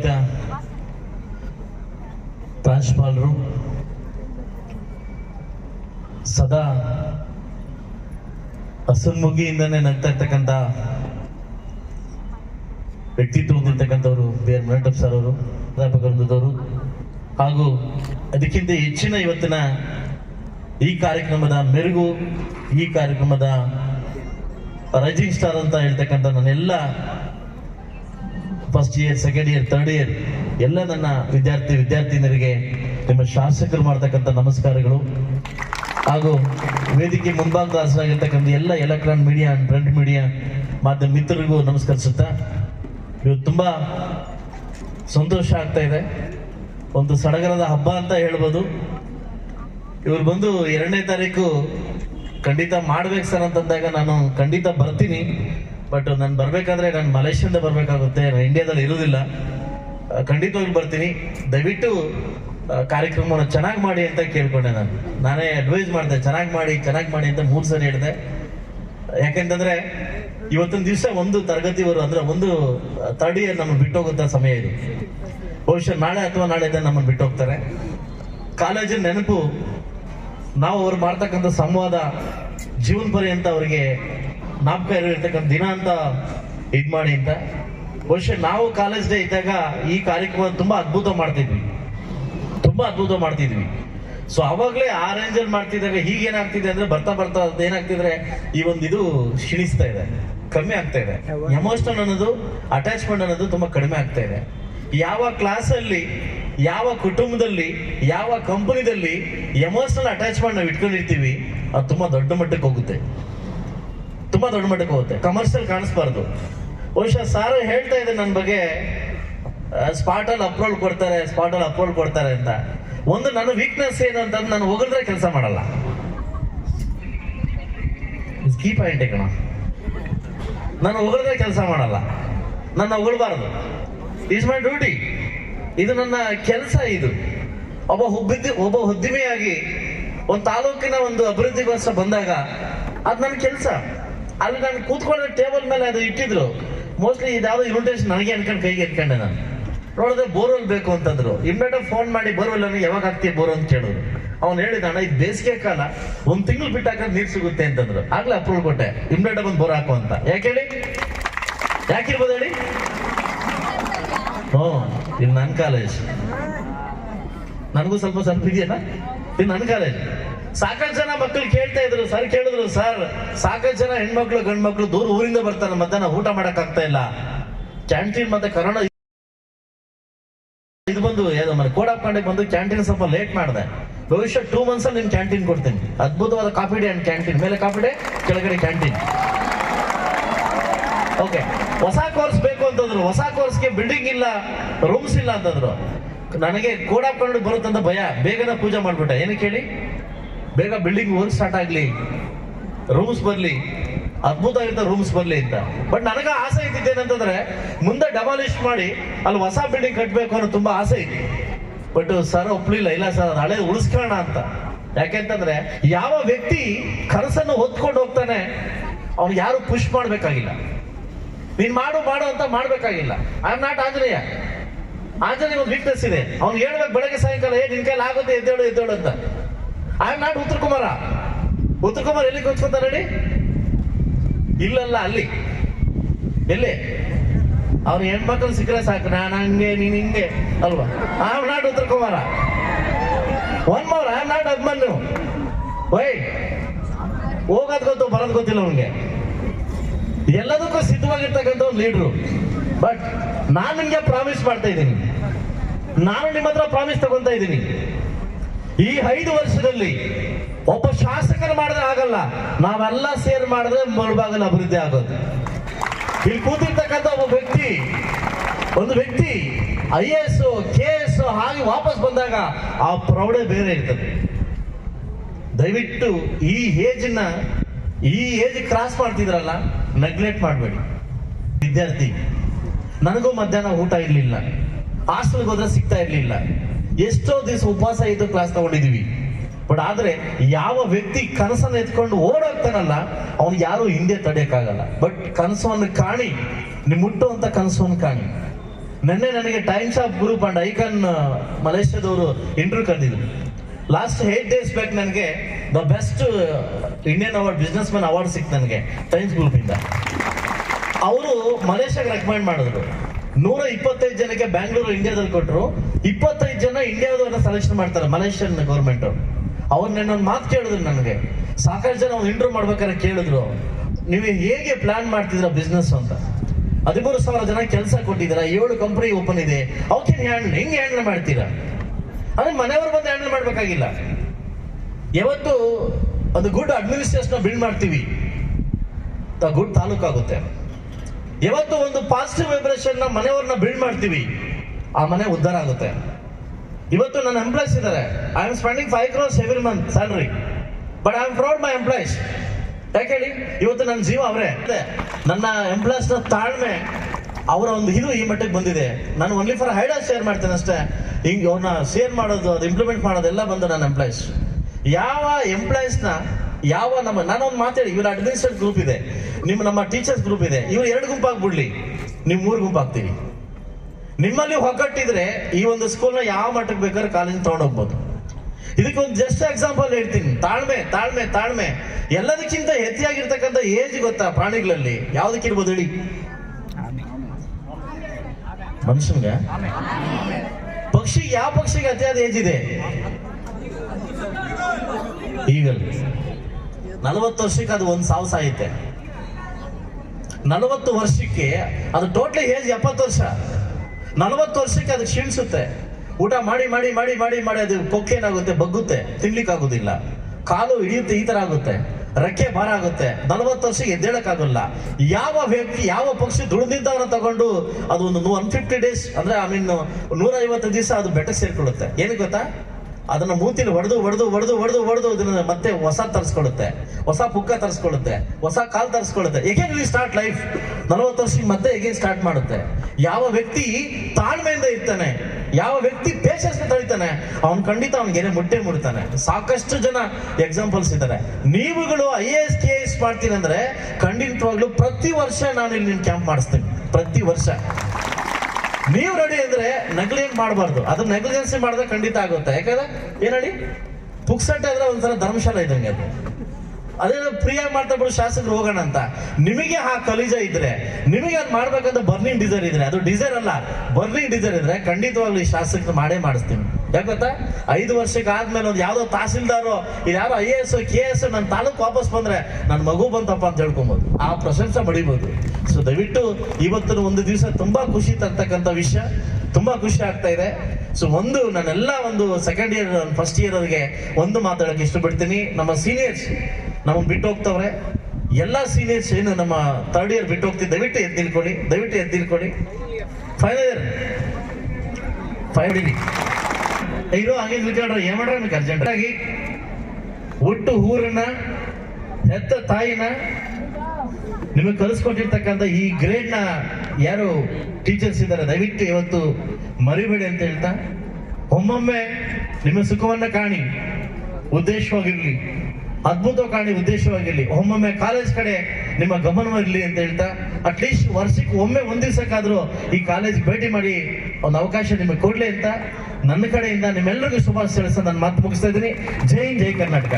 ಗೌರವಾನ್ವಿತ ಪ್ರಾಂಶುಪಾಲರು ಸದಾ ಹಸನ್ಮುಗಿಯಿಂದನೇ ನಗ್ತಾ ಇರ್ತಕ್ಕಂಥ ವ್ಯಕ್ತಿತ್ವ ಹೊಂದಿರ್ತಕ್ಕಂಥವ್ರು ಬಿ ಆರ್ ಮಂಟಪ್ ಸರ್ ಅವರು ಅಧ್ಯಾಪಕರು ಹಾಗೂ ಅದಕ್ಕಿಂತ ಹೆಚ್ಚಿನ ಇವತ್ತಿನ ಈ ಕಾರ್ಯಕ್ರಮದ ಮೆರುಗು, ಈ ಕಾರ್ಯಕ್ರಮದ ರೈಸಿಂಗ್ ಸ್ಟಾರ್ ಅಂತ ಹೇಳ್ತಕ್ಕಂಥ ನನ್ನೆಲ್ಲ first year second year third year ಎಲ್ಲ ನನ್ನ ವಿದ್ಯಾರ್ಥಿ, ವಿದ್ಯಾರ್ಥಿನಿಯರಿಗೆ, ನಿಮ್ಮ ಶಾಸಕರು ಮಾಡ್ತಕ್ಕಂಥ ನಮಸ್ಕಾರಗಳು. ಹಾಗೂ ವೇದಿಕೆ ಮುಂಭಾಗದ ಹಾಸನಾಗಿರ್ತಕ್ಕಂಥ ಎಲ್ಲ electron media and print media ಮಾಧ್ಯಮ ಮಿತ್ರರಿಗೂ ನಮಸ್ಕರಿಸುತ್ತಾ ಇವತ್ತು ತುಂಬ ಸಂತೋಷ ಆಗ್ತಾ ಇದೆ. ಒಂದು ಸಡಗರದ ಹಬ್ಬ ಅಂತ ಹೇಳ್ಬೋದು. ಇವ್ರು ಬಂದು ಎರಡನೇ ತಾರೀಕು ಖಂಡಿತ ಮಾಡ್ಬೇಕು ಸರ್ ಅಂತಂದಾಗ ನಾನು ಖಂಡಿತ ಬರ್ತೀನಿ. ಬಟ್ ನಾನು ಬರಬೇಕಾದ್ರೆ ನಾನು ಮಲೇಷ್ಯಾದಿಂದ ಬರಬೇಕಾಗುತ್ತೆ. ನಾನು ಇಂಡಿಯಾದಲ್ಲಿ ಇರೋದಿಲ್ಲ ಖಂಡಿತವಾಗಿ ಬರ್ತೀನಿ. ದಯವಿಟ್ಟು ಕಾರ್ಯಕ್ರಮವನ್ನು ಚೆನ್ನಾಗಿ ಮಾಡಿ ಅಂತ ಕೇಳ್ಕೊಂಡೆ ನಾನು. ನಾನೇ ಅಡ್ವೈಸ್ ಮಾಡಿದೆ, ಚೆನ್ನಾಗಿ ಮಾಡಿ ಚೆನ್ನಾಗಿ ಮಾಡಿ ಅಂತ ಮೂರು ಸರಿ ಹೇಳಿದೆ. ಯಾಕೆಂತಂದ್ರೆ ಇವತ್ತೊಂದು ದಿವಸ ಒಂದು ತರಗತಿವರು ಅಂದ್ರೆ ಒಂದು ಥರ್ಡ್ ಇಯರ್ ನಮ್ಮನ್ನು ಬಿಟ್ಟು ಹೋಗುವಂಥ ಸಮಯ ಇದು. ಬಹುಶಃ ನಾಳೆ ಅಥವಾ ನಾಳೆ ನಮ್ಮನ್ನು ಬಿಟ್ಟು ಹೋಗ್ತಾರೆ ಕಾಲೇಜಿನ ನೆನಪು, ನಾವು ಅವ್ರು ಮಾಡ್ತಕ್ಕಂಥ ಸಂವಾದ, ಜೀವನ ಪರ್ಯಂತ ಅವರಿಗೆ ಇರ್ತಕ್ಕಂಥ ದಿನ ಅಂತ ಇದ್ ಮಾಡಿ ಅಂತ. ಬಹುಶಃ ನಾವು ಕಾಲೇಜ್ ಡೇ ಇದ್ದಾಗ ಈ ಕಾರ್ಯಕ್ರಮ ತುಂಬಾ ಅದ್ಭುತ ಮಾಡ್ತಿದ್ವಿ. ತುಂಬಾ ಅದ್ಭುತ ಮಾಡ್ತಿದ್ವಿ. ಸೊ ಅವಾಗಲೇ ಆ ರೇಂಜಲ್ಲಿ ಮಾಡ್ತಿದ್ದಾಗ ಹೀಗೇನಾಗ್ತಿದೆ ಅಂದ್ರೆ ಬರ್ತಾ ಬರ್ತಾ ಏನಾಗ್ತಿದ್ರೆ ಈ ಒಂದು ಇದು ಕ್ಷೀಣಿಸ್ತಾ ಇದೆ. ಕಮ್ಮಿ ಆಗ್ತಾ ಇದೆ. ಎಮೋಷನಲ್ ಅನ್ನೋದು ಅಟ್ಯಾಚ್ಮೆಂಟ್ ಅನ್ನೋದು ತುಂಬಾ ಕಡಿಮೆ ಆಗ್ತಾ ಇದೆ. ಯಾವ ಕ್ಲಾಸಲ್ಲಿ ಯಾವ ಕುಟುಂಬದಲ್ಲಿ, ಯಾವ ಕಂಪನಿದಲ್ಲಿ ಎಮೋಷನಲ್ ಅಟ್ಯಾಚ್ಮೆಂಟ್ ನಾವು ಇಟ್ಕೊಂಡಿರ್ತೀವಿ, ಅದು ತುಂಬಾ ದೊಡ್ಡ ಮಟ್ಟಕ್ಕೆ ಹೋಗುತ್ತೆ. ತುಂಬಾ ದೊಡ್ಡ ಮಟ್ಟಕ್ಕೆ ಹೋಗುತ್ತೆ. ಕಮರ್ಷಿಯಲ್ ಕಾಣಿಸ್ಬಾರ್ದು. ಬಹುಶಃ ಸಾರು ಹೇಳ್ತಾ ಇದೆ ನನ್ನ ಬಗ್ಗೆ ಸ್ಪಾಟ್ ಅಲ್ಲಿ ಅಪ್ರೋಲ್ ಕೊಡ್ತಾರೆ ಸ್ಪಾಟ್ ಅಲ್ಲಿ ಅಪ್ರೋಲ್ ಕೊಡ್ತಾರೆ ಅಂತ. ಒಂದು ನನ್ನ ವೀಕ್ನೆಸ್ ಏನು ಅಂತ ನಾನು ಹೊಗಳಿದ್ರೆ ಕೆಲಸ ಮಾಡಲ್ಲ. ಕೀ ಪಾಯಿಂಟ್ ಕಣ. ನಾನು ಹೊಗಳಿದ್ರೆ ಕೆಲಸ ಮಾಡಲ್ಲ. ನನ್ನ ಹೊಗಳ್ಬಾರ್ದು. ಇಸ್ ಮೈ ಡ್ಯೂಟಿ ಇದು ನನ್ನ ಕೆಲಸ ಇದು. ಒಬ್ಬ ಹುಬ್ಬಿದ್ದು, ಒಬ್ಬ ಉದ್ದಿಮೆಯಾಗಿ ಒಂದು ತಾಲೂಕಿನ ಒಂದು ಅಭಿವೃದ್ಧಿಗೋಸ್ಕರ ಬಂದಾಗ ಅದು ನನ್ನ ಕೆಲಸ. ಅಲ್ಲಿ ನಾನು ಕೂತ್ಕೊಂಡ ಟೇಬಲ್ ಮೇಲೆ ಅದು ಇಟ್ಟಿದ್ರು. ಮೋಸ್ಟ್ಲಿ ಇದ್ಯಾವುದೋ ಇನ್ವಿಟೇಷನ್ ನನಗೆ ಅನ್ಕೊಂಡು ಕೈಗೆ ಎತ್ಕೊಂಡೆ ನಾನು. ನೋಡಿದ್ರೆ ಬೋರ್ವೆಲ್ ಬೇಕು ಅಂತಂದ್ರು. ಇಮ್ಮಿಡಿಯೇಟ್ ಫೋನ್ ಮಾಡಿ ಬೋರ್ವೆಲ್ ಅನ್ನು ಯಾವಾಗ ಹಾಕ್ತೀವಿ ಬೋರ್ ಅಂತ ಕೇಳಿದ್ರು. ಅವ್ನು ಹೇಳಿದ, ಅಣ್ಣ, ಇದು ಬೇಸಿಗೆ ಕಾಲ. ಒಂದ್ ತಿಂಗಳು ಬಿಟ್ಟು ಹಾಕಿದ್ರೆ ನೀರು ಸಿಗುತ್ತೆ ಅಂತಂದ್ರು. ಆಗ್ಲೇ ಅಪ್ರೂವ್ ಕೊಟ್ಟೆ. ಇಮ್ಮಿಡಿಯೇಟ್ ಬಂದು ಬೋರ್ ಹಾಕು ಅಂತ. ಯಾಕೆ ಹೇಳಿ? ಯಾಕಿರ್ಬೋದು ಹೇಳಿ? ಹ್ಞೂ ಇದು ನನ್ನ ಕಾಲೇಜ್ ನನಗೂ ಸ್ವಲ್ಪ ಸ್ವಲ್ಪ ಇದೆಯಲ್ಲ? ಇದು ನನ್ನ ಕಾಲೇಜ್ ಸಾಕಷ್ಟು ಜನ ಮಕ್ಕಳು ಕೇಳ್ತಾ ಇದ್ರು ಸರ್ ಕೇಳಿದ್ರು ಸರ್ ಸಾಕಷ್ಟು ಜನ ಹೆಣ್ಮಕ್ಳು ಗಂಡು ಮಕ್ಕಳು ದೂರ ಊರಿಂದ ಬರ್ತಾರೆ, ಮಧ್ಯಾಹ್ನ ಊಟ ಮಾಡಕ್ ಆಗ್ತಾ ಇಲ್ಲ. ಕ್ಯಾಂಟೀನ್ ಮತ್ತೆ ಕರೋನಾ ಇದು ಬಂದು ಯಾವ್ದು ಮನೆ ಕೋಡ್ ಹಾಕೊಂಡೆ ಬಂದು ಕ್ಯಾಂಟೀನ್ ಸ್ವಲ್ಪ ಲೇಟ್ ಮಾಡಿದೆ. ಭವಿಷ್ಯ ಟೂ ಮಂತ್ಸ್ ಅಲ್ಲಿ ನಿಮ್ ಕ್ಯಾಂಟೀನ್ ಕೊಡ್ತೀನಿ. ಅದ್ಭುತವಾದ ಕಾಫಿ ಡೇ ಅಂಡ್ ಕ್ಯಾಂಟೀನ್ ಮೇಲೆ ಕಾಫಿ ಡೇ, ಕೆಳಗಡೆ ಕ್ಯಾಂಟೀನ್ ಓಕೆ ಹೊಸ ಕೋರ್ಸ್ ಬೇಕು ಅಂತಂದ್ರು. ಹೊಸ ಕೋರ್ಸ್ಗೆ ಬಿಲ್ಡಿಂಗ್ ಇಲ್ಲ ರೂಮ್ಸ್ ಇಲ್ಲ ಅಂತಂದ್ರು. ನನಗೆ ಕೋಡ್ ಹಾಕೊಂಡು ಬರುತ್ತಂತ ಭಯ. ಬೇಗನೆ ಪೂಜೆ ಮಾಡ್ಬಿಟ್ಟೆ. ಏನಕ್ಕೆ ಹೇಳಿ? ಬೇಗ ಬಿಲ್ಡಿಂಗ್ ಓನ್ ಸ್ಟಾರ್ಟ್ ಆಗಲಿ ರೂಮ್ಸ್ ಬರಲಿ, ಅದ್ಭುತ ಇರ್ತ ರೂಮ್ಸ್ ಬರಲಿ ಅಂತ. ಬಟ್ ನನಗ ಆಸೆ ಇದ್ದಿದ್ದೇನಂತಂದ್ರೆ, ಮುಂದೆ ಡಬಾಲಿಶ್ ಮಾಡಿ, ಅಲ್ಲಿ ಹೊಸ ಬಿಲ್ಡಿಂಗ್ ಕಟ್ಟಬೇಕು ಅನ್ನೋ ತುಂಬಾ ಆಸೆ ಇತ್ತು ಬಟ್ ಸರ್ ಒಪ್ಲಿಲ್ಲ, ಇಲ್ಲ ಸರ್ ಹಳೆ ಉಳಿಸ್ಕೋಣ ಅಂತ. ಯಾಕೆಂತಂದ್ರೆ ಯಾವ ವ್ಯಕ್ತಿ ಕನಸನ್ನು ಹೊತ್ಕೊಂಡು ಹೋಗ್ತಾನೆ, ಅವ್ನು ಯಾರು ಪುಷ್ ಮಾಡಬೇಕಾಗಿಲ್ಲ. ನೀನ್ ಮಾಡು ಮಾಡು ಅಂತ ಮಾಡ್ಬೇಕಾಗಿಲ್ಲ. I am not Anjaneya. Anjaneya ಒಂದು ವೀಕ್ನೆಸ್ ಇದೆ. ಅವ್ನು ಹೇಳ್ಬೇಕು, ಬೆಳಗ್ಗೆ ಸಾಯಂಕಾಲ, ಏ, ನಿನ್ ಕೈಲಿ ಆಗುತ್ತೆ, ಎದ್ದೇಳು ಎದ್ದೇಳು ಅಂತ. ಐ ನಾಡು ಉತ್ತರ ಕುಮಾರ ಉತ್ತರ ಕುಮಾರ್ ಎಲ್ಲಿ ಕೊಚ್ಕೊತಾರೆ ಹೇಳಿ? ಇಲ್ಲಲ್ಲ, ಅಲ್ಲಿ. ಎಲ್ಲಿ? ಅವ್ನು ಹೆಣ್ಮಕ್ಳು ಸಿಕ್ಕರೆ ಸಾಕು. ನಾನು ಹಂಗೆ, ನೀನು ಹಿಂಗೆ. ಅಲ್ವಾ? Am not Uttara Kumara one more I am not Abhimanyu why ಹೋಗೋದ್ ಗೊತ್ತು, ಬರೋದ್ ಗೊತ್ತಿಲ್ಲ ಅವನಿಗೆ. ಎಲ್ಲದಕ್ಕೂ ಸಿದ್ಧವಾಗಿರ್ತಕ್ಕಂಥ ಒಂದು ಲೀಡ್ರು ಬಟ್ ನಾನು ನಿಮ್ಗೆ ಪ್ರಾಮಿಸ್ ಮಾಡ್ತಾ ಇದ್ದೀನಿ. ನಾನು ನಿಮ್ಮ ಹತ್ರ ಪ್ರಾಮಿಸ್ ತಗೊಂತ ಇದ್ದೀನಿ. ಈ ಐದು ವರ್ಷದಲ್ಲಿ ಒಬ್ಬ ಶಾಸಕರು ಮಾಡಿದ್ರೆ ಆಗಲ್ಲ. ನಾವೆಲ್ಲ ಸೇರ್ ಮಾಡಿದ್ರೆ ಮುಳುಬಾಗಲು ಅಭಿವೃದ್ಧಿ ಆಗೋದು. ಇಲ್ಲಿ ಕೂತಿರ್ತಕ್ಕಂಥ ಒಬ್ಬ ವ್ಯಕ್ತಿ, ಒಂದು ವ್ಯಕ್ತಿ I A S K S ಹಾಗೆ ವಾಪಸ್ ಬಂದಾಗ ಆ ಪ್ರೌಢೆ ಬೇರೆ ಇರ್ತದೆ. ದಯವಿಟ್ಟು ಈ ಏಜ್ನ ಈ ಏಜ್ ಕ್ರಾಸ್ ಮಾಡ್ತಿದ್ರಲ್ಲ ನೆಗ್ಲೆಕ್ಟ್ ಮಾಡಬೇಡಿ. ವಿದ್ಯಾರ್ಥಿ, ನನಗೂ ಮಧ್ಯಾಹ್ನ ಊಟ ಇರಲಿಲ್ಲ. ಹಾಸ್ಟೆಲ್ಗೆ ಹೋದ್ರೆ ಸಿಗ್ತಾ ಇರಲಿಲ್ಲ. ಎಷ್ಟೋ ದಿವಸ ಉಪವಾಸ ಇದ್ದು ಕ್ಲಾಸ್ ತಗೊಂಡಿದೀವಿ ಬಟ್ ಆದ್ರೆ ಯಾವ ವ್ಯಕ್ತಿ ಕನಸನ್ನು ಎತ್ಕೊಂಡು ಓಡೋಗ್ತಾನಲ್ಲ ಅವ್ನು ಯಾರು ಹಿಂದೆ ತಡೆಯಕ್ಕಾಗಲ್ಲ. ಬಟ್ ಕನಸವನ್ನು ಕಾಣಿ ನೀವು ಮುಟ್ಟುವಂತ ಕನಸವನ್ನು ಕಾಣಿ. ನೆನ್ನೆ ನನಗೆ Times of group and icon ಮಲೇಷ್ಯಾದವರು interview ಕರೆದಿದ್ರು. ಲಾಸ್ಟ್ ಏಟ್ ಡೇಸ್ ಬ್ಯಾಕ್ ನನಗೆ the best Indian award business man award ಸಿಕ್ತು ನನಗೆ ಟೈಮ್ಸ್ ಗ್ರೂಪಿಂದ. ಅವರು ಮಲೇಷ್ಯಾಗೆ ರೆಕಮೆಂಡ್ ಮಾಡಿದ್ರು. ನೂರ ಇಪ್ಪತ್ತೈದು ಜನಕ್ಕೆ ಬ್ಯಾಂಗ್ಳೂರು ಇಂಡಿಯಾದಲ್ಲಿ ಕೊಟ್ಟರು ಇಪ್ಪತ್ತೈದು ಜನ ಇಂಡಿಯಾದವ್ರನ್ನ ಸೆಲೆಕ್ಷನ್ ಮಾಡ್ತಾರೆ ಮಲೇಷಿಯನ್ ಗೌರ್ಮೆಂಟ್ ಅವ್ರು. ನನ್ನ ಮಾತು ಕೇಳಿದ್ರು ನನಗೆ. ಸಾಕಷ್ಟು ಜನ ಒಂದು ಇಂಟರ್ವ್ಯೂ ಮಾಡ್ಬೇಕಾದ್ರೆ ಕೇಳಿದ್ರು. ನೀವು ಹೇಗೆ ಪ್ಲಾನ್ ಮಾಡ್ತಿದ್ರ ಬಿಸ್ನೆಸ್ ಅಂತ. ಹದಿಮೂರು ಸಾವಿರ ಜನ ಕೆಲಸ ಕೊಟ್ಟಿದ್ದೀರಾ, ಏಳು ಕಂಪನಿ ಓಪನ್ ಇದೆ. ಅವಕ್ಕೆ ಹ್ಯಾಂಡಲ್ ಹೆಂಗೆ ಹ್ಯಾಂಡಲ್ ಮಾಡ್ತೀರಾ? ಅಂದ್ರೆ ಮನೆಯವರು ಬಂದು ಹ್ಯಾಂಡಲ್ ಮಾಡಬೇಕಾಗಿಲ್ಲ. ಯಾವತ್ತು ಒಂದು ಗುಡ್ ಅಡ್ಮಿನಿಸ್ಟ್ರೇಷನ್ ಬಿಲ್ಡ್ ಮಾಡ್ತೀವಿ. ಗುಡ್ ತಾಲೂಕು ಆಗುತ್ತೆ ಯಾವತ್ತು ಒಂದು ಪಾಸಿಟಿವ್ ವೈಬ್ರೇಷನ್ನ ಮನೆಯವ್ರನ್ನ ಬಿಲ್ಡ್ ಮಾಡ್ತೀವಿ. ಆ ಮನೆ ಉದ್ಧಾರ ಆಗುತ್ತೆ. ಇವತ್ತು ನನ್ನ ಎಂಪ್ಲಾಯ್ಸ್ ಇದ್ದಾರೆ I am spending five crores every month salary but I am proud my employees ಯಾಕೆ ಹೇಳಿ? ಇವತ್ತು ನನ್ನ ಜೀವ ಅವರೇ. ನನ್ನ ಎಂಪ್ಲಾಯ್ಸ್ನ ತಾಳ್ಮೆ ಅವರ ಒಂದು ಇದು ಈ ಮಟ್ಟಕ್ಕೆ ಬಂದಿದೆ. ನಾನು ಓನ್ಲಿ ಫಾರ್ ಹೈಡಾ ಶೇರ್ ಮಾಡ್ತೇನೆ ಅಷ್ಟೇ. ಹಿಂಗೆ ಅವ್ರನ್ನ ಶೇರ್ ಮಾಡೋದು, ಅದು ಇಂಪ್ಲಿಮೆಂಟ್ ಮಾಡೋದೆಲ್ಲ ಬಂದು ನನ್ನ ಎಂಪ್ಲಾಯ್ಸ್ ಯಾವ ಎಂಪ್ಲಾಯ್ಸ್ನ, ಯಾವ ನಮ್ಮ, ನಾನೊಂದು ಮಾತಾಡಿ ಇವರ ಅಡ್ಮಿನಿಸ್ಟ್ರೇಟ್ ಗ್ರೂಪ್ ಇದೆ. ನಿಮ್ಮ ನಮ್ಮ ಟೀಚರ್ಸ್ ಗ್ರೂಪ್ ಇದೆ. ಇವ್ರು ಎರಡು ಗುಂಪಾಗ್ಬಿಡ್ಲಿ ನೀವು ಮೂರು ಗುಂಪಾಗ್ತೀವಿ ನಿಮ್ಮಲ್ಲಿ ಒಗ್ಗಟ್ಟಿದ್ರೆ ಈ ಒಂದು ಸ್ಕೂಲ್ನ ಯಾವ ಮಟ್ಟಕ್ಕೆ ಬೇಕಾದ್ರೆ ಕಾಲೇಜ್ ತಗೊಂಡೋಗ್ಬೋದು. ಇದಕ್ಕೆ ಒಂದು ಜಸ್ಟ್ ಎಕ್ಸಾಂಪಲ್ ಹೇಳ್ತೀನಿ. ತಾಳ್ಮೆ ತಾಳ್ಮೆ ತಾಳ್ಮೆ. ಎಲ್ಲದಕ್ಕಿಂತ ಹೆಚ್ಚಾಗಿರ್ತಕ್ಕಂಥ ಏಜ್ ಗೊತ್ತಾ ಪ್ರಾಣಿಗಳಲ್ಲಿ? ಯಾವ್ದಕ್ಕಿರ್ಬೋದು ಹೇಳಿ. ಮನುಷ್ಯನ್ಗೆ? ಪಕ್ಷಿ ಯಾವ ಪಕ್ಷಿಗೆ ಅತಿಯಾದ ಏಜ್ ಇದೆ? ಈಗ ನಲವತ್ತು ವರ್ಷಕ್ಕೆ ಅದು ಒಂದು ಸಾವು ಸಾಯುತ್ತೆ. ನಲವತ್ತು ವರ್ಷಕ್ಕೆ ಅದು ಟೋಟಲಿ ಏಜ್ ಎಪ್ಪತ್ತು ವರ್ಷ. ನಲವತ್ತು ವರ್ಷಕ್ಕೆ ಅದು ಕ್ಷೀಣಿಸುತ್ತೆ. ಊಟ ಮಾಡಿ ಮಾಡಿ ಮಾಡಿ ಮಾಡಿ ಮಾಡಿ ಅದು ಕೊಕ್ಕೇನಾಗುತ್ತೆ ಬಗ್ಗುತ್ತೆ, ತಿನ್ಲಿಕ್ಕಾಗೋದಿಲ್ಲ. ಕಾಲು ಹಿಡಿಯುತ್ತೆ, ಈ ತರ ಆಗುತ್ತೆ. ರೆಕ್ಕೆ ಭಾರ ಆಗುತ್ತೆ. ನಲವತ್ತು ವರ್ಷಕ್ಕೆ ಎದ್ದೇಳಕ್ಕಾಗಲ್ಲ. ಯಾವ ವ್ಯಕ್ತಿ, ಯಾವ ಪಕ್ಷಿ ದುಡಿದಿದ್ದವನ್ನ ತಗೊಂಡು ಅದು ಒಂದು ಒನ್ ಫಿಫ್ಟಿ ಡೇಸ್ ಅಂದ್ರೆ ಐ ಮೀನ್ ನೂರೈವತ್ತು ದಿವಸ ಅದು ಬೆಟ್ಟ ಸೇರ್ಕೊಳ್ಳುತ್ತೆ. ಏನಕ್ಕೆ ಗೊತ್ತಾ? ಅದನ್ನ ಮೂತಿಲಿ ಹೊಡೆದು ಹೊಡೆದು ಹೊಡೆದು ಹೊಡೆದು ಹೊಡೆದು ಅದನ್ನ ಮತ್ತೆ ಹೊಸ ತರಿಸ್ಕೊಳ್ಳುತ್ತೆ. ಹೊಸ ಪುಕ್ಕ ತರಿಸ್ಕೊಳ್ಳುತ್ತೆ. ಹೊಸ ಕಾಲ್ ತರಿಸ್ಕೊಳ್ಳುತ್ತೆ. ಎಗೇನ್ ವಿ ಸ್ಟಾರ್ಟ್ ಲೈಫ್ ನಲವತ್ತು ವರ್ಷಕ್ಕೆ ಮತ್ತೆ ಎಗೇನ್ ಸ್ಟಾರ್ಟ್ ಮಾಡುತ್ತೆ? ಯಾವ ವ್ಯಕ್ತಿ ತಾಳ್ಮೆಯಿಂದ ಇರ್ತಾನೆ? ಯಾವ ವ್ಯಕ್ತಿ ಪೇಷನ್ಸ್ ತಳಿತಾನೆ ಅವನ್ ಖಂಡಿತ ಅವನಿಗೆ ಮುಟ್ಟೆ ಮುಡ್ತಾನೆ ಸಾಕಷ್ಟು ಜನ ಎಕ್ಸಾಂಪಲ್ಸ್ ಇದ್ದಾರೆ ನೀವುಗಳು I A S K S ಮಾಡ್ತೀನಿ ಅಂದ್ರೆ ಖಂಡಿತವಾಗ್ಲೂ ಪ್ರತಿ ವರ್ಷ ನಾನು ಇಲ್ಲಿ ಕ್ಯಾಂಪ್ ಮಾಡಿಸ್ತೀನಿ. ಪ್ರತಿ ವರ್ಷ. ನೀವು ರೆಡಿ ಅಂದ್ರೆ ನೆಗ್ಲಿಜೆಂಟ್ ಮಾಡಬಾರ್ದು. ಅದು ನೆಗ್ಲಿಜೆನ್ಸಿ ಮಾಡಿದ್ರೆ ಖಂಡಿತ ಆಗುತ್ತೆ. ಯಾಕಂದ್ರೆ ಏನ್ ಹೇಳಿ ಪುಕ್ಸಟ್ಟೆ ಆದ್ರೆ ಒಂಥರ ಧರ್ಮಶಾಲ ಇದ್ದಂಗೆ ಅದು. ಅದೇ ಫ್ರೀಯಾಗಿ ಮಾಡ್ತಾ ಬಿಡು, ಶಾಸಕರು ಹೋಗೋಣ ಅಂತ. ನಿಮಗೆ ಆ ಕಲಿಜ ಇದ್ರೆ, ನಿಮಗೆ ಅದು ಮಾಡ್ಬೇಕಂತ ಬರ್ನಿಂಗ್ ಡಿಸೈರ್ ಇದ್ರೆ, ಅದು ಡಿಸೈರ್ ಅಲ್ಲ, ಬರ್ನಿಂಗ್ ಡಿಸೈರ್ ಇದ್ರೆ ಖಂಡಿತವಾಗ್ಲೂ ಈ ಶಾಸಕರು ಮಾಡೇ ಮಾಡಿಸ್ತೀನಿ. ಯಾಕೆ ಗೊತ್ತಾ? ಐದು ವರ್ಷಕ್ಕೆ ಆದ್ಮೇಲೆ ಒಂದು ಯಾವ್ದೋ ತಹಸೀಲ್ದಾರು ಯಾರೋ I A S K S ನನ್ನ ತಾಲೂಕು ವಾಪಸ್ ಬಂದ್ರೆ ನನ್ನ ಮಗು ಬಂತಪ್ಪ ಅಂತ ಹೇಳ್ಕೊಬೋದು. ಆ ಪ್ರಶಂಸೆ ಪಡಿಬೋದು ಸೊ ದಯವಿಟ್ಟು ಇವತ್ತಿನ ಒಂದು ದಿವಸ ತುಂಬಾ ಖುಷಿ ತರ್ತಕ್ಕಂಥ ವಿಷಯ. ತುಂಬಾ ಖುಷಿ ಆಗ್ತಾ ಇದೆ. ಸೊ ಒಂದು ನಾನೆಲ್ಲ ಒಂದು ಸೆಕೆಂಡ್ ಇಯರ್ ಫಸ್ಟ್ ಇಯರ್ ಅವರಿಗೆ ಒಂದು ಮಾತಾಡಕ್ಕೆ ಇಷ್ಟಪಡ್ತೀನಿ. ನಮ್ಮ ಸೀನಿಯರ್ಸ್ ನಮಗೆ ಬಿಟ್ಟು ಹೋಗ್ತವ್ರೆ ಎಲ್ಲ ಸೀನಿಯರ್ಸ್ ಏನು ನಮ್ಮ ಥರ್ಡ್ ಇಯರ್ ಬಿಟ್ಟು ಹೋಗ್ತೀವಿ ದಯವಿಟ್ಟು ಎದ್ದು ನಿಲ್ಕೊಳ್ಳಿ ದಯವಿಟ್ಟು ಎದ್ದು ನಿಲ್ಕೊಳ್ಳಿ ಫೈನಲ್ ಇಯರ್ ಇಯರ್ ಇರೋ ಹಾಗೆ ನಿಲ್ಕೊಂಡ್ರೆ ಏನ್ ಮಾಡ್ರ ಅರ್ಜೆಂಟ್ ಆಗಿ ಒಟ್ಟು ಊರನ್ನ, ಹೆತ್ತ ತಾಯಿನ ನಿಮಗೆ ಕಲಿಸ್ಕೊಟ್ಟಿರ್ತಕ್ಕಂಥ ಈ ಗ್ರೇಡ್ನ ಯಾರು ಟೀಚರ್ಸ್ ಇದ್ದಾರೆ? ದಯವಿಟ್ಟು ಇವತ್ತು ಮರಿಬೇಡಿ ಅಂತ ಹೇಳ್ತಾ, ಒಮ್ಮೊಮ್ಮೆ ನಿಮ್ಮ ಸುಖವನ್ನ ಕಾಣಿ, ಉದ್ದೇಶವಾಗಿರಲಿ, ಅದ್ಭುತ ಕಾಣಿ, ಉದ್ದೇಶವಾಗಿರ್ಲಿ, ಒಮ್ಮೊಮ್ಮೆ ಕಾಲೇಜ್ ಕಡೆ ನಿಮ್ಮ ಗಮನವಿರಲಿ ಅಂತ ಹೇಳ್ತಾ ಅಟ್ಲೀಸ್ಟ್ ವರ್ಷಕ್ಕೆ ಒಮ್ಮೆ ಒಂದ್ ದಿವಸಕ್ಕಾದರೂ ಈ ಕಾಲೇಜ್ ಭೇಟಿ ಮಾಡಿ ಒಂದು ಅವಕಾಶ ನಿಮಗೆ ಕೊಡ್ಲಿ ಅಂತ ನನ್ನ ಕಡೆಯಿಂದ ನಿಮ್ಮೆಲ್ಲರಿಗೂ ಶುಭಾಶಯ ನಾನು ಮಾತು ಮುಗಿಸ್ತಾ ಇದ್ದೀನಿ. ಜೈ ಜೈ ಕರ್ನಾಟಕ.